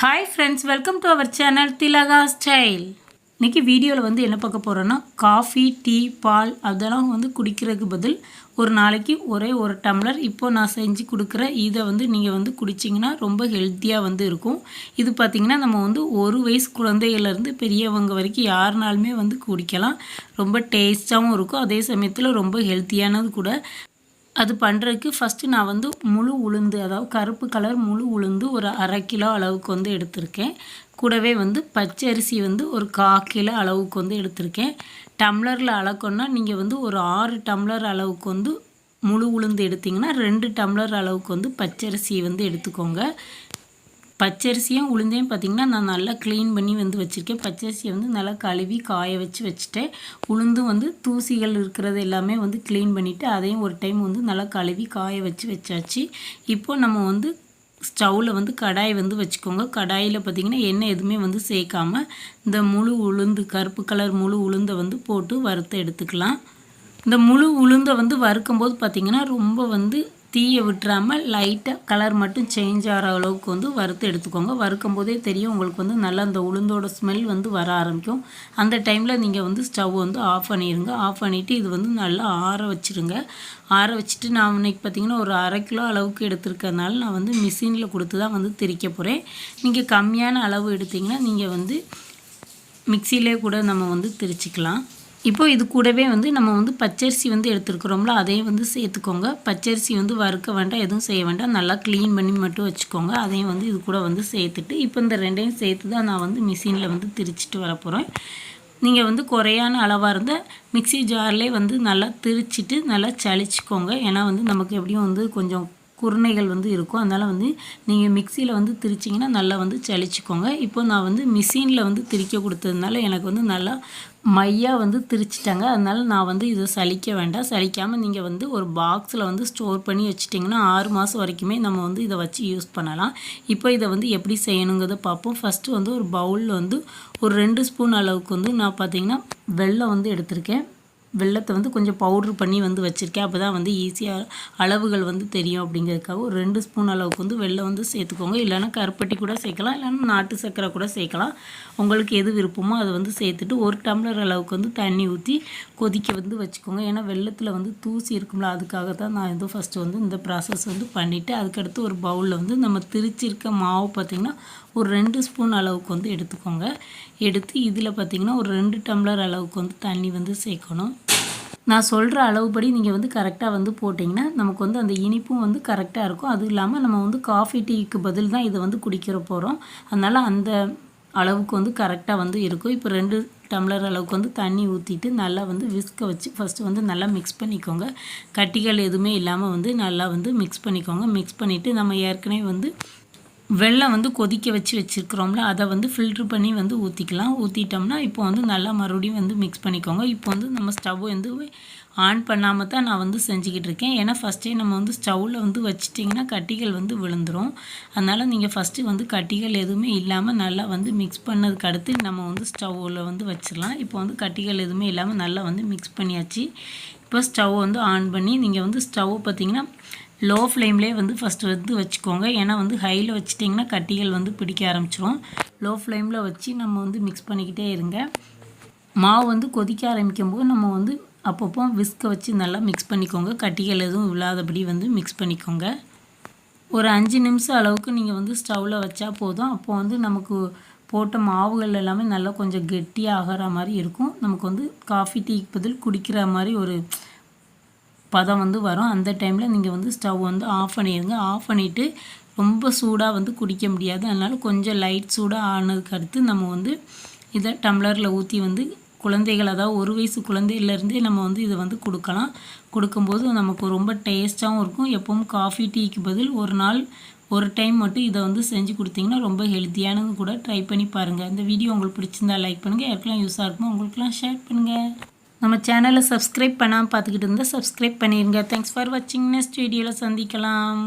Hi friends welcome to our channel Thilaga style இன்றைக்கி வீடியோவில் வந்து என்ன பார்க்க போகிறோன்னா காஃபி டீ பால் அதெல்லாம் வந்து குடிக்கிறதுக்கு பதில் ஒரு நாளைக்கு ஒரே ஒரு டம்ளர் இப்போ நான் செஞ்சு கொடுக்குற இதை வந்து நீங்கள் வந்து குடிச்சிங்கன்னா ரொம்ப ஹெல்த்தியாக வந்து இருக்கும். இது பார்த்திங்கன்னா நம்ம வந்து ஒரு வயசு குழந்தைகள்லேருந்து பெரியவங்க வரைக்கும் யாருனாலுமே வந்து குடிக்கலாம். ரொம்ப டேஸ்ட்டாகவும் இருக்கும். அதே சமயத்தில் ரொம்ப ஹெல்த்தியானது கூட அது பண்ணுறதுக்கு ஃபஸ்ட்டு நான் வந்து முழு உளுந்து அதாவது கருப்பு கலர் முழு உளுந்து ஒரு அரை கிலோ அளவுக்கு வந்து எடுத்திருக்கேன். கூடவே வந்து பச்சை அரிசி வந்து ஒரு கா கிலோ அளவுக்கு வந்து எடுத்திருக்கேன். டம்ளரில் அளக்கணுன்னா நீங்கள் வந்து ஒரு ஆறு டம்ளர் அளவுக்கு வந்து முழு உளுந்து எடுத்திங்கன்னா ரெண்டு டம்ளர் அளவுக்கு வந்து பச்சரிசி வந்து எடுத்துக்கோங்க. பச்சரிசியும் உளுந்தையும் பார்த்திங்கன்னா நான் நல்லா க்ளீன் பண்ணி வந்து வச்சுருக்கேன். பச்சரிசியை வந்து நல்லா கழுவி காய வச்சு வச்சுட்டேன். உளுந்தும் வந்து தூசிகள் இருக்கிறது எல்லாமே வந்து க்ளீன் பண்ணிவிட்டு அதையும் ஒரு டைம் வந்து நல்லா கழுவி காய வச்சு வச்சாச்சு. இப்போது நம்ம வந்து ஸ்டவ்வில் வந்து கடாய் வந்து வச்சுக்கோங்க. கடாயில் பார்த்திங்கன்னா எண்ணெய் எதுவுமே வந்து சேர்க்காமல் இந்த முழு உளுந்து கருப்பு கலர் முழு உளுந்தை வந்து போட்டு வறுத்து எடுத்துக்கலாம். இந்த முழு உளுந்தை வந்து வறுக்கும்போது பார்த்திங்கன்னா ரொம்ப வந்து தீயை விட்டுறாமல் லைட்டாக கலர் மட்டும் சேஞ்ச் ஆகிற அளவுக்கு வந்து வறுத்து எடுத்துக்கோங்க. வறுக்கும் போதே தெரியும் உங்களுக்கு வந்து நல்லா அந்த உளுந்தோட ஸ்மெல் வந்து வர ஆரம்பிக்கும். அந்த டைமில் நீங்கள் வந்து ஸ்டவ் வந்து ஆஃப் பண்ணிடுங்க ஆஃப் பண்ணிவிட்டு இது வந்து நல்லா ஆற வச்சுருங்க. ஆற வச்சுட்டு நான் இன்றைக்கி பார்த்திங்கன்னா ஒரு அரை கிலோ அளவுக்கு எடுத்துருக்கறனால நான் வந்து மிஷினில் கொடுத்து தான் வந்து திரிக்க போகிறேன் நீங்கள் கம்மியான அளவு எடுத்திங்கன்னா நீங்கள் வந்து மிக்சியிலே கூட நம்ம வந்து திரிச்சிக்கலாம் இப்போ இது கூடவே வந்து நம்ம வந்து பச்சரிசி வந்து எடுத்துருக்குறோம்ல அதையும் வந்து சேர்த்துக்கோங்க. பச்சரிசி வந்து வறுக்க வேண்டாம் எதுவும் செய்ய வேண்டாம். நல்லா க்ளீன் பண்ணி மட்டும் வச்சுக்கோங்க. அதையும் வந்து இது கூட வந்து சேர்த்துட்டு இப்போ இந்த ரெண்டையும் சேர்த்து தான் நான் வந்து மிஷினில் வந்து திரிச்சிட்டு வர போகிறேன் நீங்கள் வந்து குறையான அளவாக இருந்தால் மிக்சி ஜார்லேயே வந்து நல்லா திரிச்சிட்டு நல்லா சளிச்சிக்கோங்க. ஏன்னா வந்து நமக்கு எப்படியும் வந்து கொஞ்சம் குருணைகள் வந்து இருக்கும். அதனால் வந்து நீங்கள் மிக்சியில் வந்து திரிச்சிங்கன்னா நல்லா வந்து சளிச்சிக்கோங்க. இப்போ நான் வந்து மிஷினில் வந்து திரிக்க கொடுத்ததுனால எனக்கு வந்து நல்லா மையாக வந்து திரிச்சிட்டாங்க. அதனால் நான் வந்து இதை சலிக்க வேண்டாம். சலிக்காமல் நீங்கள் வந்து ஒரு பாக்ஸில் வந்து ஸ்டோர் பண்ணி வச்சிட்டிங்கன்னா ஆறு மாதம் வரைக்குமே நம்ம வந்து இதை வச்சு யூஸ் பண்ணலாம். இப்போ இதை வந்து எப்படி செய்யணுங்கிறத பார்ப்போம். ஃபஸ்ட்டு வந்து ஒரு பவுலில் வந்து ஒரு ரெண்டு ஸ்பூன் அளவுக்கு வந்து நான் பார்த்திங்கன்னா வெள்ளம் வந்து எடுத்திருக்கேன். வெள்ளத்தை வந்து கொஞ்சம் பவுட்ரு பண்ணி வந்து வச்சுருக்கேன். அப்போ தான் வந்து ஈஸியாக அளவுகள் வந்து தெரியும் அப்படிங்கிறதுக்காக ஒரு ரெண்டு ஸ்பூன் அளவுக்கு வந்து வெள்ளம் வந்து சேர்த்துக்கோங்க. இல்லைன்னா கருப்பட்டி கூட சேர்க்கலாம். இல்லைன்னா நாட்டு சர்க்கரை கூட சேர்க்கலாம். உங்களுக்கு எது விருப்பமோ அதை வந்து சேர்த்துட்டு ஒரு டம்ளர் அளவுக்கு வந்து தண்ணி ஊற்றி கொதிக்க வந்து வச்சுக்கோங்க. ஏன்னா வெள்ளத்தில் வந்து தூசி இருக்கும்ல அதுக்காக தான் நான் வந்து ஃபஸ்ட்டு வந்து இந்த ப்ராசஸ் வந்து பண்ணிவிட்டு அதுக்கடுத்து ஒரு பவுலில் வந்து நம்ம திரிச்சிருக்க மாவு பார்த்திங்கன்னா ஒரு ரெண்டு ஸ்பூன் அளவுக்கு வந்து எடுத்துக்கோங்க. எடுத்து இதில் பார்த்திங்கன்னா ஒரு ரெண்டு டம்ளர் அளவுக்கு வந்து தண்ணி வந்து சேர்க்கணும். நான் சொல்கிற அளவுபடி நீங்கள் வந்து கரெக்டாக வந்து போட்டிங்கன்னா நமக்கு வந்து அந்த இனிப்பும் வந்து கரெக்டாக இருக்கும். அதுவும் இல்லாமல் நம்ம வந்து காஃபி டீக்கு பதில் தான் இதை வந்து குடிக்கிற போகிறோம் அதனால் அந்த அளவுக்கு வந்து கரெக்டாக வந்து இருக்கும். இப்போ ரெண்டு டம்ளர் அளவுக்கு வந்து தண்ணி ஊற்றிட்டு நல்லா வந்து விஸ்க வச்சு ஃபஸ்ட்டு வந்து நல்லா மிக்ஸ் பண்ணிக்கோங்க. கட்டிகள் எதுவுமே இல்லாமல் வந்து நல்லா வந்து மிக்ஸ் பண்ணிக்கோங்க. மிக்ஸ் பண்ணிவிட்டு நம்ம ஏற்கனவே வந்து வெள்ளம் வந்து கொதிக்க வச்சு வச்சுருக்குறோம்ல அதை வந்து ஃபில்ட்ரு பண்ணி வந்து ஊற்றிக்கலாம் ஊற்றிட்டோம்னா இப்போ வந்து நல்லா மறுபடியும் வந்து மிக்ஸ் பண்ணிக்கோங்க. இப்போ வந்து நம்ம ஸ்டவ் வந்து ஆன் பண்ணாமல் தான் நான் வந்து செஞ்சுக்கிட்டு இருக்கேன். ஏன்னா ஃபஸ்ட்டே நம்ம வந்து ஸ்டவ்வில் வந்து வச்சிட்டிங்கன்னா கட்டிகள் வந்து விழுந்துடும் அதனால் நீங்கள் ஃபஸ்ட்டு வந்து கட்டிகள் எதுவுமே இல்லாமல் நல்லா வந்து மிக்ஸ் பண்ணதுக்கு அடுத்து நம்ம வந்து ஸ்டவ்வில் வந்து வச்சிடலாம். இப்போ வந்து கட்டிகள் எதுவுமே இல்லாமல் நல்லா வந்து மிக்ஸ் பண்ணியாச்சு. இப்போ ஸ்டவ் வந்து ஆன் பண்ணி நீங்கள் வந்து ஸ்டவ் பார்த்திங்கன்னா லோ ஃப்ளேம்லேயே வந்து ஃபஸ்ட்டு வந்து வச்சுக்கோங்க. ஏன்னா வந்து ஹையில் வச்சிட்டிங்கன்னா கட்டிகள் வந்து பிடிக்க ஆரம்பிச்சிரும். லோ ஃப்ளேமில் வச்சு நம்ம வந்து மிக்ஸ் பண்ணிக்கிட்டே இருங்க. மாவு வந்து கொதிக்க ஆரம்பிக்கும் போது நம்ம வந்து அப்பப்போ விஸ்கை வச்சு நல்லா மிக்ஸ் பண்ணிக்கோங்க. கட்டிகள் எதுவும் இல்லாதபடி வந்து மிக்ஸ் பண்ணிக்கோங்க. ஒரு அஞ்சு நிமிஷம் அளவுக்கு நீங்கள் வந்து ஸ்டவ்வில் வச்சா போதும். அப்போது வந்து நமக்கு போட்ட மாவுகள் எல்லாமே நல்லா கொஞ்சம் கெட்டியாக ஆகிற மாதிரி இருக்கும். நமக்கு வந்து காஃபி டீக்கு பதில் குடிக்கிற மாதிரி ஒரு பதம் வந்து வரும். அந்த டைமில் நீங்கள் வந்து ஸ்டவ் வந்து ஆஃப் பண்ணிடுங்க. ஆஃப் பண்ணிவிட்டு ரொம்ப சூடாக வந்து குடிக்க முடியாது. அதனால் கொஞ்சம் லைட் சூடாக ஆனதுக்கு அடுத்து நம்ம வந்து இதை டம்ளரில் ஊற்றி வந்து குழந்தைகள் அதாவது ஒரு வயசு குழந்தையிலேருந்தே நம்ம வந்து இதை வந்து கொடுக்கலாம். கொடுக்கும்போது நமக்கு ரொம்ப டேஸ்ட்டாகவும் இருக்கும். எப்பவும் காஃபி டீக்கு பதில் ஒரு நாள் ஒரு டைம் மட்டும் இதை வந்து செஞ்சு கொடுத்தீங்கன்னா ரொம்ப ஹெல்த்தியானது கூட ட்ரை பண்ணி பாருங்கள் இந்த வீடியோ உங்களுக்கு பிடிச்சிருந்தா லைக் பண்ணுங்கள் யாருக்கெல்லாம் யூஸாக இருக்கும் உங்களுக்குலாம் ஷேர் பண்ணுங்கள் நம்ம சேனலை சப்ஸ்கிரைப் பண்ணாமல் பார்த்துக்கிட்டு இருந்தால் சப்ஸ்கிரைப் பண்ணிடுங்க தேங்க்ஸ் ஃபார் வாட்சிங் நெக்ஸ்ட் வீடியோவில் சந்திக்கலாம்.